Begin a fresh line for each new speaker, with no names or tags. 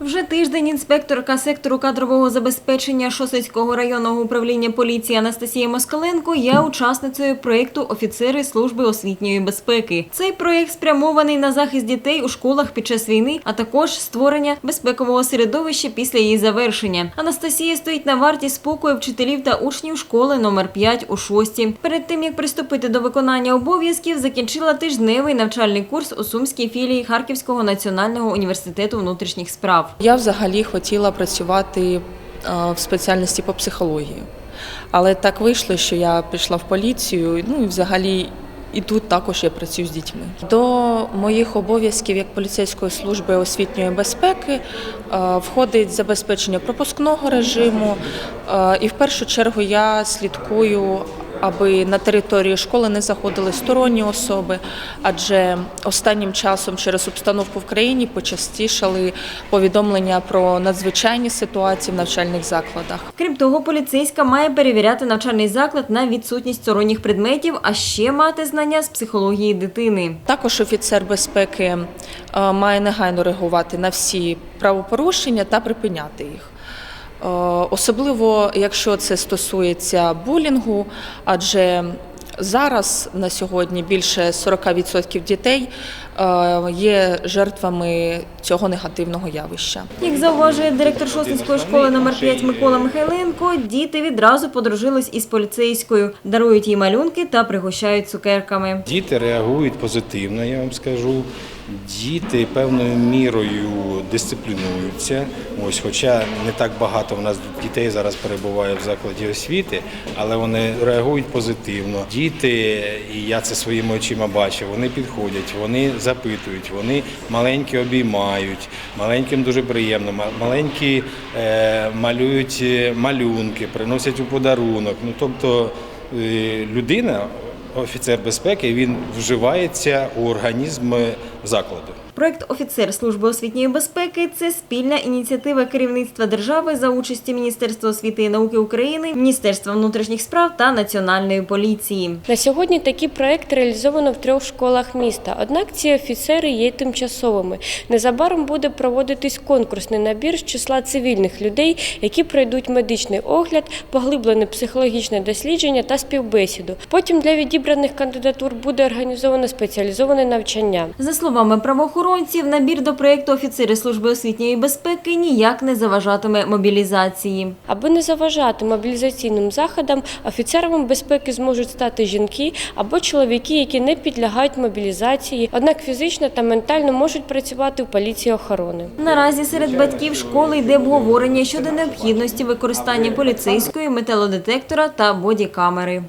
Вже тиждень інспекторка сектору кадрового забезпечення Шосицького районного управління поліції Анастасія Москаленко є учасницею проєкту Офіцери служби освітньої безпеки. Цей проєкт спрямований на захист дітей у школах під час війни, а також створення безпекового середовища після її завершення. Анастасія стоїть на варті спокою вчителів та учнів школи номер 5 у шості. Перед тим як приступити до виконання обов'язків, закінчила тижневий навчальний курс у сумській філії Харківського національного університету внутрішніх справ.
Я взагалі хотіла працювати е, в спеціальності по психології. Але так вийшло, що я пішла в поліцію, ну і взагалі і тут також я працюю з дітьми. До моїх обов'язків як поліцейської служби освітньої безпеки е, входить забезпечення пропускного режиму. е, І в першу чергу я слідкую, аби на території школи не заходили сторонні особи, адже останнім часом через обстановку в країні почастішали повідомлення про надзвичайні ситуації в навчальних закладах.
Крім того, поліцейська має перевіряти навчальний заклад на відсутність сторонніх предметів, а ще мати знання з психології дитини.
Також офіцер безпеки е, має негайно реагувати на всі правопорушення та припиняти їх. Е, Особливо, якщо це стосується булінгу, адже зараз на сьогодні більше 40% дітей е, є жертвами цього негативного явища.
Як зауважує директор Шостинської школи номер 5 Микола Михайленко, діти відразу подружились із поліцейською, дарують їй малюнки та пригощають цукерками.
Діти реагують позитивно, я вам скажу. Діти певною мірою дисциплінуються. Ось, хоча не так багато в нас дітей зараз перебуває в закладі освіти, але вони реагують позитивно. Діти, і я це своїми очима бачив, вони підходять, вони запитують, вони маленькі обіймають, маленьким дуже приємно, ма- маленькі е, малюють е, малюнки, приносять у подарунок. Ну тобто е, людина офіцер безпеки він вживається у організм закладу.
Проект Офіцер служби освітньої безпеки це спільна ініціатива керівництва держави за участі Міністерства освіти і науки України, Міністерства внутрішніх справ та Національної поліції.
На сьогодні такий проект реалізовано в трьох школах міста. Однак ці офіцери є тимчасовими. Незабаром буде проводитись конкурсний набір з числа цивільних людей, які пройдуть медичний огляд, поглиблене психологічне дослідження та співбесіду. Потім для відібраних кандидатур буде організовано спеціалізоване навчання.
За словами правоохоронців, набір до проєкту Офіцери служби освітньої безпеки ніяк не заважатиме мобілізації.
Аби не заважати мобілізаційним заходам, офіцерами безпеки зможуть стати жінки або чоловіки, які не підлягають мобілізації, однак фізично та ментально можуть працювати в поліції охорони.
Наразі серед батьків школи йде обговорення щодо необхідності використання поліцейської металодетектора та бодікамери.